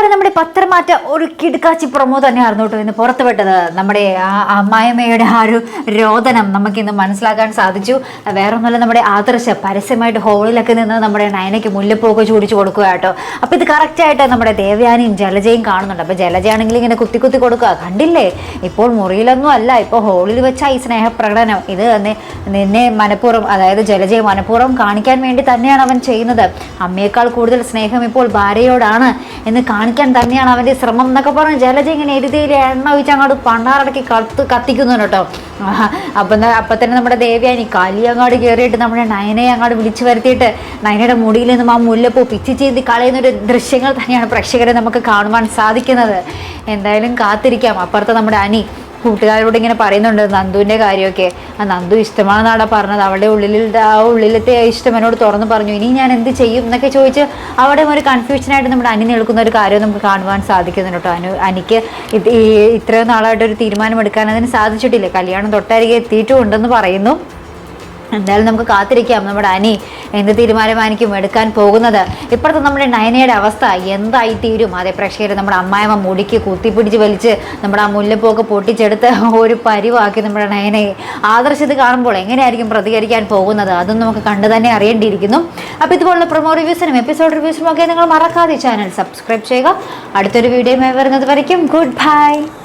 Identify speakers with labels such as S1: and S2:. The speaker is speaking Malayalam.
S1: എന്തായാലും നമ്മുടെ പത്രമാറ്റ ഒരു കിടുക്കാച്ചി പ്രൊമോ തന്നെയായിരുന്നു കേട്ടോ ഇന്ന് പുറത്തുവിട്ടത്. നമ്മുടെ ആ അമ്മായിമ്മയുടെ ആ ഒരു രോദനം നമുക്കിന്ന് മനസ്സിലാക്കാൻ സാധിച്ചു. വേറെ ഒന്നുമല്ല നമ്മുടെ ആദർശ പരസ്യമായിട്ട് ഹോളിലൊക്കെ നിന്ന് നമ്മുടെ നയനയ്ക്ക് മുല്ലപ്പൂക്കെ ചൂടിച്ചു കൊടുക്കുക കേട്ടോ. അപ്പോൾ ഇത് കറക്റ്റായിട്ട് നമ്മുടെ ദേവയാനിയും ജലജയും കാണുന്നുണ്ട്. അപ്പോൾ ജലജയാണെങ്കിൽ ഇങ്ങനെ കുത്തി കുത്തി കൊടുക്കുക. കണ്ടില്ലേ? ഇപ്പോൾ മുറിയിലൊന്നും അല്ല. ഇപ്പോൾ ഹോളിൽ വെച്ച ഈ സ്നേഹപ്രകടനം ഇത് തന്നെ നിന്നെ മനഃപൂർവം അതായത് ജലജയെ മനഃപൂർവം കാണിക്കാൻ വേണ്ടി തന്നെയാണ് അവൻ ചെയ്യുന്നത്. അമ്മയേക്കാൾ കൂടുതൽ സ്നേഹം ഇപ്പോൾ ഭാര്യയോടാണ് എന്ന് കാണിക്കാൻ തന്നെയാണ് അവന്റെ ശ്രമം എന്നൊക്കെ പറഞ്ഞ് ജലജ ഇങ്ങനെ എരുതിയിൽ എണ്ണ ഒഴിച്ച് അങ്ങോട്ട് പണ്ടാറടക്കി കത്ത് കത്തിക്കുന്നു കേട്ടോ. അപ്പം അപ്പം തന്നെ നമ്മുടെ ദേവയാനി കലി അങ്ങോട്ട് കയറിയിട്ട് നമ്മുടെ നയനയെ അങ്ങോട്ട് വിളിച്ചു വരുത്തിയിട്ട് നയനയുടെ മുടിയിൽ നിന്നും ആ മുല്ലപ്പൂ പിച്ചി ചെയ്ത് കളയുന്ന ഒരു ദൃശ്യങ്ങൾ തന്നെയാണ് പ്രേക്ഷകരെ നമുക്ക് കാണുവാൻ സാധിക്കുന്നത്. എന്തായാലും കാത്തിരിക്കാം. അപ്പുറത്ത് നമ്മുടെ അനി കൂട്ടുകാരോട് ഇങ്ങനെ പറയുന്നുണ്ട് നന്ദുവിന്റെ കാര്യമൊക്കെ. ആ നന്ദു ഇഷ്ടമാണെന്നാണ് പറഞ്ഞത്. അവളുടെ ഉള്ളിൽ ആ ഉള്ളിലത്തെ ഇഷ്ടം എന്നോട് തുറന്നു പറഞ്ഞു. ഇനി ഞാൻ എന്ത് ചെയ്യും എന്നൊക്കെ ചോദിച്ച് അവിടെ ഒരു കൺഫ്യൂഷനായിട്ട് നമ്മുടെ അനി നിൽക്കുന്ന ഒരു കാര്യം നമുക്ക് കാണുവാൻ സാധിക്കുന്നുണ്ട് കേട്ടോ. അനു അനിക്ക് ഇത്രയും നാളായിട്ട് ഒരു തീരുമാനം എടുക്കാൻ അതിന് സാധിച്ചിട്ടില്ല. കല്യാണം തൊട്ടരികെ എത്തിയിട്ടും ഉണ്ടെന്ന് പറയുന്നു. എന്തായാലും നമുക്ക് കാത്തിരിക്കാം. നമ്മുടെ അനി എന്ത് തീരുമാനമായിരിക്കും എടുക്കാൻ പോകുന്നത്? ഇപ്പോഴത്തെ നമ്മുടെ നയനയുടെ അവസ്ഥ എന്തായി തീരും? അതേ പ്രേക്ഷകരെ നമ്മുടെ അമ്മായമ്മ മുടിക്ക് കുത്തിപ്പിടിച്ച് വലിച്ച് നമ്മുടെ ആ മുല്ലപ്പൊക്കെ പൊട്ടിച്ചെടുത്ത് ഒരു പരിവാക്കി നമ്മുടെ നയനയെ ആദർശിച്ച് കാണുമ്പോൾ എങ്ങനെയായിരിക്കും പ്രതികരിക്കാൻ പോകുന്നത്? അതും നമുക്ക് കണ്ടു തന്നെ അറിയേണ്ടിയിരിക്കുന്നു. അപ്പോൾ ഇതുപോലുള്ള പ്രൊമോ റിവ്യൂസിനും എപ്പിസോഡ് റിവ്യൂസിനും ഒക്കെ നിങ്ങൾ മറക്കാതെ ചാനൽ സബ്സ്ക്രൈബ് ചെയ്യുക. അടുത്തൊരു വീഡിയോയുമായി വരുന്നത് വരയ്ക്കും. Good bye